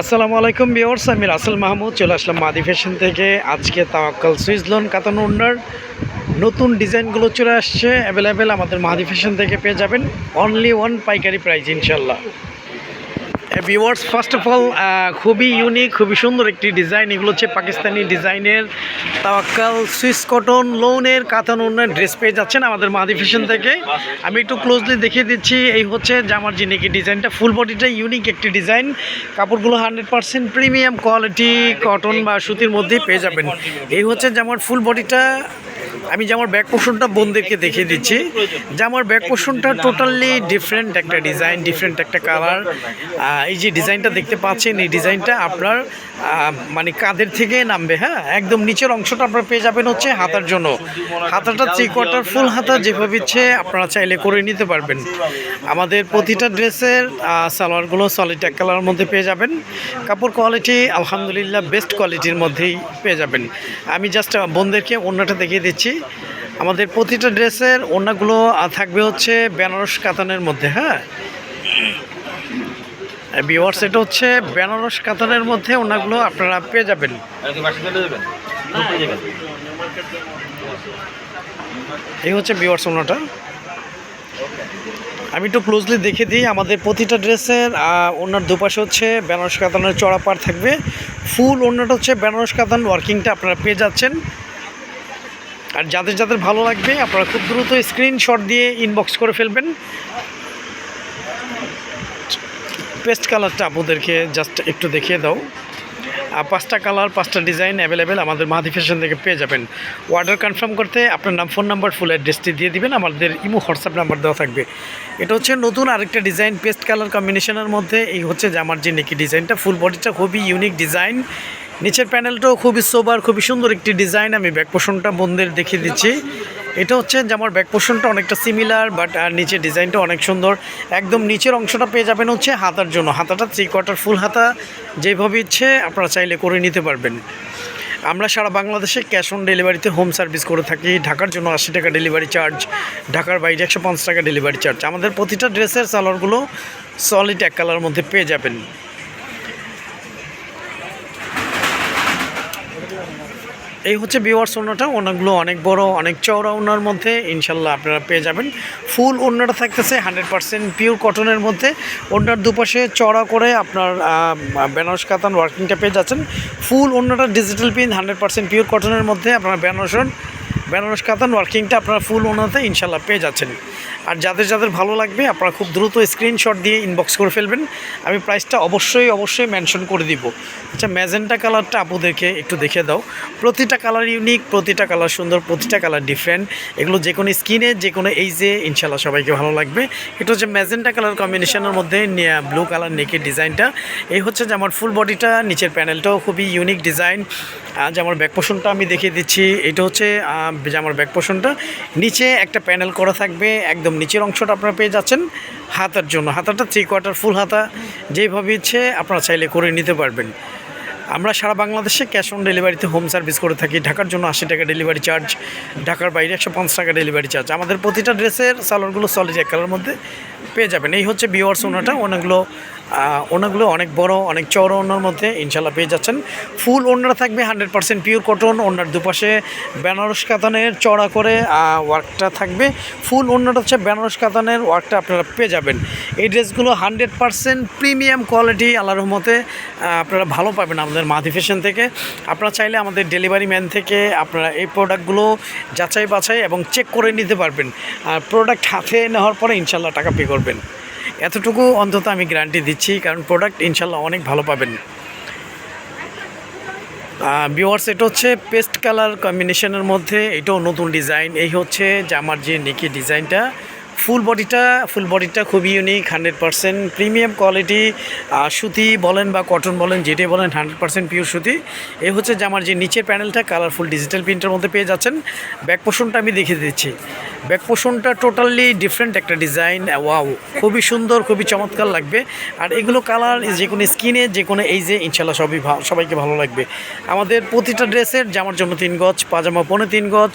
আসসালামু আলাইকুম বিওর্স আমি রাসেল মাহমুদ, চলে আসলাম মাদি ফ্যাশন থেকে। আজকে তাওয়াক্কাল সুইস লোন কাতানো উন্নার। নতুন ডিজাইনগুলো চলে আসছে অ্যাভেলেবেল আমাদের মাদি ফ্যাশন থেকে পেয়ে যাবেন। অনলি ওয়ান পাইকারি প্রাইস ইনশাল্লাহ ভিওয়ার্স ফার্স্ট অফ অল খুবই ইউনিক খুবই সুন্দর একটি ডিজাইন এগুলো হচ্ছে পাকিস্তানি ডিজাইনের তাওয়াক্কাল সুইস কটন লোনের কাতান উন্নয়ন ড্রেস পেয়ে যাচ্ছেন আমাদের মাদি ফ্যাশন থেকে। আমি একটু ক্লোজলি দেখিয়ে দিচ্ছি, এই হচ্ছে জামার যে নাকি ডিজাইনটা ফুল বডিটা ইউনিক একটি ডিজাইন কাপড়গুলো hundred percent premium quality cotton বা সুতির মধ্যেই পেয়ে যাবেন। এই হচ্ছে জামার ফুল বডিটা আমি জামার ব্যাক পোর্শনটা বোনদেরকে দেখিয়ে দিচ্ছি। জামার ব্যাক পোর্শনটা টোটালি ডিফারেন্ট একটা ডিজাইন ডিফারেন্ট একটা কালার এই যে ডিজাইনটা দেখতে পাচ্ছেন, এই ডিজাইনটা আপনার মানে কাঁধের থেকে নামবে হ্যাঁ? একদম নিচের অংশটা আপনারা পেয়ে যাবেন হচ্ছে হাতার জন্য। হাতাটা থ্রি কোয়ার্টার ফুল হাতা, যেভাবে ইচ্ছে আপনারা চাইলে করে নিতে পারবেন। আমাদের প্রতিটা ড্রেসের সালোয়ারগুলো সলিড এক কালারের মধ্যে পেয়ে যাবেন। কাপড় কোয়ালিটি আলহামদুলিল্লাহ বেস্ট কোয়ালিটির মধ্যেই পেয়ে যাবেন। আমি জাস্ট বোনদেরকে অন্যটা দেখিয়ে দিচ্ছি। আমাদের প্রতিটা ড্রেসের ওড়নাগুলো আহ, থাকবে হচ্ছে বেনারস কাতানের মধ্যে হ্যাঁ? বিওয়ার্স এটা হচ্ছে বেনারস কাতানের মধ্যে ওনাগুলো আপনারা পেয়ে যাবেন। এই হচ্ছে বিওয়ার্স ওনাটা আমি একটু ক্লোজলি দেখে দিই আমাদের প্রতিটা ড্রেসের ওনার দুপাশে হচ্ছে বেনারস কাতানের চড়া পার থাকবে। ফুল ওনাটা হচ্ছে বেনারস কাতান ওয়ার্কিংটা আপনারা পেয়ে যাচ্ছেন। আর যাদের যাদের ভালো লাগবে, আপনারা খুব দ্রুত স্ক্রিনশট দিয়ে ইনবক্স করে ফেলবেন। পেস্ট কালারটা আপনাদেরকে জাস্ট একটু দেখিয়ে দাও। আর পাঁচটা কালার পাঁচটা ডিজাইন অ্যাভেলেবেল আমাদের মাহাদি ফ্যাশন থেকে পেয়ে যাবেন। অর্ডার কনফার্ম করতে আপনার নাম ফোন নাম্বার ফুল অ্যাড্রেসটি দিয়ে দিবেন। আমাদের ইমো হোয়াটসঅ্যাপ নাম্বার দেওয়া থাকবে। এটা হচ্ছে নতুন আরেকটা ডিজাইন পেস্ট কালার কম্বিনেশনের মধ্যে। এই হচ্ছে যে আমার যে নেকি ডিজাইনটা ফুল বডিটা খুবই ইউনিক ডিজাইন নিচের প্যানেলটাও খুবই সোবার, খুবই সুন্দর একটি ডিজাইন। আমি ব্যাক পোষণটা বন্ধের দেখিয়ে দিচ্ছি। এটা হচ্ছে যে আমার ব্যাক অনেকটা সিমিলার বাট আর নিচের ডিজাইনটা অনেক সুন্দর। একদম নিচের অংশটা পেয়ে যাবেন হচ্ছে হাতার জন্য। হাতাটা থ্রি কোয়ার্টার ফুল হাতা, যেভাবে ইচ্ছে আপনারা চাইলে করে নিতে পারবেন। আমরা সারা বাংলাদেশে ক্যাশ অন ডেলিভারিতে হোম সার্ভিস করে থাকি। ঢাকার জন্য আশি টাকা ডেলিভারি চার্জ ঢাকার বাইরে একশো পঞ্চাশ টাকা ডেলিভারি চার্জ আমাদের প্রতিটা ড্রেসের সালোয়ারগুলো সলিড এক কালার মধ্যে পেয়ে যাবেন। এই হচ্ছে বিওয়ার্স ওনাটা ওনাগুলো অনেক বড়, অনেক চওড়া ওনার মধ্যে, ইনশাল্লাহ আপনারা পেয়ে যাবেন। ফুল ওনাটা থাকতেছে হান্ড্রেড পার্সেন্ট পিওর কটনের মধ্যে। ওনার দুপাশে চড়া করে আপনার বেনারস কাতান ওয়ার্কিংটা পেয়ে যাচ্ছেন। ফুল ওনাটা digital pin hundred percent pure কটনের মধ্যে আপনার বেনারসন বেনারস কাতান ওয়ার্কিংটা আপনারা ফুল ওনাতে ইনশাল্লাহ পেয়ে যাচ্ছেন। আর যাদের যাদের ভালো লাগবে, আপনারা খুব দ্রুত স্ক্রিনশট দিয়ে ইনবক্স করে ফেলবেন। আমি প্রাইসটা অবশ্যই অবশ্যই মেনশন করে দিব। আচ্ছা ম্যাজেন্টা কালারটা আপুদেরকে একটু দেখে দাও। প্রতিটা কালার ইউনিক প্রতিটা কালার সুন্দর, প্রতিটা কালার ডিফারেন্ট এগুলো যে কোনো স্কিনে যে কোনো এইজে ইনশাল্লাহ সবাইকে ভালো লাগবে। এটা হচ্ছে ম্যাজেন্টা কালার কম্বিনেশনের মধ্যে ব্লু কালার নেকের ডিজাইনটা এই হচ্ছে যে আমার ফুল বডিটা নিচের প্যানেলটাও খুবই ইউনিক ডিজাইন যে আমার ব্যাক পোষণটা আমি দেখিয়ে দিচ্ছি, এটা হচ্ছে যে আমার ব্যাক পোষণটা নিচে একটা প্যানেল করা থাকবে, একদম নিচের অংশটা আপনারা পেয়ে যাচ্ছেন হাতার জন্য। হাতাটা থ্রি কোয়ার্টার ফুল হাতা যেভাবে ইচ্ছে আপনারা চাইলে করে নিতে পারবেন। আমরা সারা বাংলাদেশে ক্যাশ অন ডেলিভারিতে হোম সার্ভিস করে থাকি। ঢাকার জন্য আশি টাকা ডেলিভারি চার্জ ঢাকার বাইরে একশো পঞ্চাশ টাকা ডেলিভারি চার্জ আমাদের প্রতিটা ড্রেসের সালোয়ারগুলো সলিড এক কালার মধ্যে পেয়ে যাবেন। এই হচ্ছে বিওয়ার্স ওনাটা আহ, ওনাগুলো অনেক বড়, অনেক চড়ো ওনার মধ্যে ইনশাল্লাহ পেয়ে যাচ্ছেন। ফুল ওনারা থাকবে হান্ড্রেড পার্সেন্ট পিওর কটন ওনার দুপাশে বেনারস কাতানের চড়া করে ওয়ার্কটা থাকবে। ফুল ওনাটা হচ্ছে বেনারস কাতানের ওয়ার্কটা আপনারা পেয়ে যাবেন। এই ড্রেসগুলো হান্ড্রেড পার্সেন্ট প্রিমিয়াম কোয়ালিটি আল্লাহর রহমতে আপনারা ভালো পাবেন আমাদের মাধি ফ্যাশন থেকে। আপনারা চাইলে আমাদের ডেলিভারি ম্যান থেকে আপনারা এই প্রোডাক্টগুলো যাচাই বাছাই এবং চেক করে নিতে পারবেন। আর প্রোডাক্ট হাতে নেওয়ার পরে ইনশাল্লাহ টাকা পে করবেন। এতটুকু অন্তত আমি গ্যারান্টি দিচ্ছি, কারণ প্রোডাক্ট ইনশাল্লাহ অনেক ভালো পাবেন। বিওয়ার্স এটা হচ্ছে পেস্ট কালার কম্বিনেশনের মধ্যে, এটাও নতুন ডিজাইন এই হচ্ছে জামার যে নিকি ডিজাইনটা ফুল বডিটা ফুল বডিটা খুবই unique hundred percent premium quality সুতি বলেন বা কটন বলেন, যেটাই বলেন হান্ড্রেড পারসেন্ট পিওর সুতি। এই হচ্ছে যে আমার যে নিচের প্যানেলটা কালারফুল ডিজিটাল প্রিন্টের মধ্যে পেয়ে যাচ্ছেন। ব্যাক পোষণটা আমি দেখিয়ে দিচ্ছি। ব্যাক পোষণটা টোটালি ডিফারেন্ট একটা ডিজাইন ওয়াও খুবই সুন্দর, খুবই চমৎকার লাগবে। আর এগুলো কালার যে কোনো স্কিনে যে কোনো এই যে ইনশাল্লাহ সবই সবাইকে ভালো লাগবে। আমাদের প্রতিটা ড্রেসের জামার জন্য তিন গজ, পাজামা পনে তিন গজ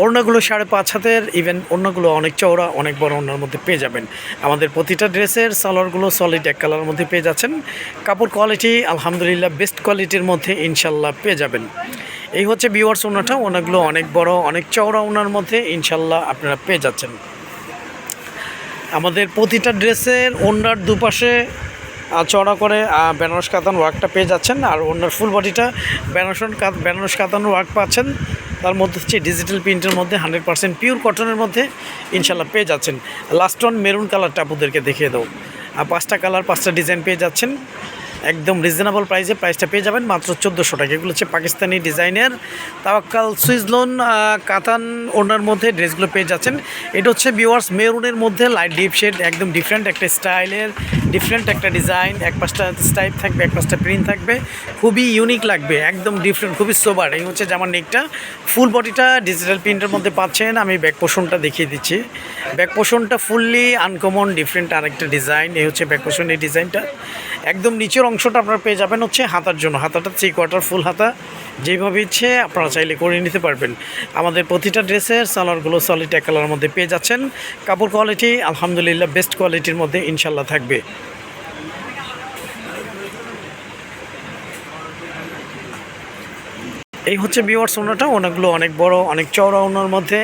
ওড়নাগুলো সাড়ে পাঁচ হাতের ইভেন ওড়নাগুলো অনেক চওড়া, অনেক বড় ওড়নার মধ্যে পেয়ে যাবেন। আমাদের প্রতিটা ড্রেসের সালোয়ারগুলো সলিড এক কালারের মধ্যে পেয়ে যাচ্ছেন। কাপড় কোয়ালিটি আলহামদুলিল্লাহ বেস্ট কোয়ালিটির মধ্যে ইনশাল্লাহ পেয়ে যাবেন। এই হচ্ছে বিওয়ার্স ওনাটা ওনাগুলো অনেক বড়, অনেক চওড়া ওনার মধ্যে ইনশাল্লাহ আপনারা পেয়ে যাচ্ছেন। আমাদের প্রতিটা ড্রেসের ওনার দুপাশে চড়া করে বেনারস কাতান ওয়ার্কটা পেয়ে যাচ্ছেন। আর ওনার ফুল বডিটা বেনারস বেনারস কাতান ওয়ার্ক পাচ্ছেন। তার মধ্যে হচ্ছে ডিজিটাল প্রিন্টের মধ্যে হান্ড্রেড পার্সেন্ট পিওর কটনের মধ্যে ইনশাল্লাহ পেয়ে যাচ্ছেন। লাস্ট ওয়ান মেরুন কালারটা আপনাদেরকে দেখিয়ে দেবো। আর পাঁচটা কালার পাঁচটা ডিজাইন পেয়ে যাচ্ছেন। একদম রিজনেবল প্রাইসে প্রাইসটা পেয়ে যাবেন। মাত্র চোদ্দোশো টাকা। এগুলো হচ্ছে পাকিস্তানি ডিজাইনের তাওয়াক্কাল, সুইজলোন কাতান ওনার মধ্যে ড্রেসগুলো পেয়ে যাচ্ছেন। এটা হচ্ছে বিওয়ার্স মেরুনের মধ্যে লাইট ডিপ শেড একদম ডিফারেন্ট একটা স্টাইলের ডিফারেন্ট একটা ডিজাইন এক পাঁচটা স্টাইপ থাকবে, এক পাঁচটা প্রিন্ট থাকবে। খুবই ইউনিক লাগবে, একদম ডিফারেন্ট খুবই সোবার এই হচ্ছে জামার নেকটা ফুল বডিটা ডিজিটাল প্রিন্টের মধ্যে পাচ্ছেন। আমি ব্যাক পোষণটা দেখিয়ে দিচ্ছি। ব্যাক পোষণটা ফুললি আনকমন ডিফারেন্ট আরেকটা ডিজাইন এই হচ্ছে ব্যাক পোষণ এই ডিজাইনটা একদম নিচের অংশটা আপনারা পেয়ে যাবেন হচ্ছে হাতার জন্য। হাতাটা থ্রি কোয়ার্টার ফুল হাতা। যেভাবে ইচ্ছে আপনারা চাইলে করে নিতে পারবেন। আমাদের প্রতিটা ড্রেসের সালোয়ারগুলো সলিড এক কালারের মধ্যে পেয়ে যাচ্ছেন। কাপড় কোয়ালিটি আলহামদুলিল্লাহ বেস্ট কোয়ালিটির মধ্যে ইনশাল্লাহ থাকবে। এই হচ্ছে বিওয়ার্স ওনাটা। ওনাগুলো অনেক বড়, অনেক চওড়া ওনার মধ্যে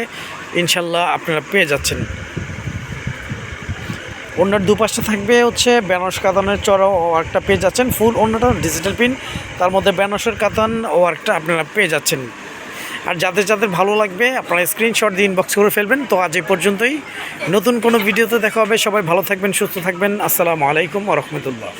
ইনশাল্লাহ আপনারা পেয়ে যাচ্ছেন। ওনার দুপাশটা থাকবে হচ্ছে ব্যানস কাতানের চড়া ওয়ার্কটা পেয়ে যাচ্ছেন। ফুল অন্যটা ডিজিটাল পিন তার মধ্যে ব্যানসের কাতান ওয়ার্কটা আপনারা পেয়ে যাচ্ছেন। আর যাদের যাদের ভালো লাগবে, আপনারা স্ক্রিনশট দিয়ে ইনবক্স করে ফেলবেন। তো আজ এই পর্যন্তই। নতুন কোনো ভিডিওতে দেখা হবে। সবাই ভালো থাকবেন, সুস্থ থাকবেন। আসসালামু আলাইকুম রহমতুল্লাহ।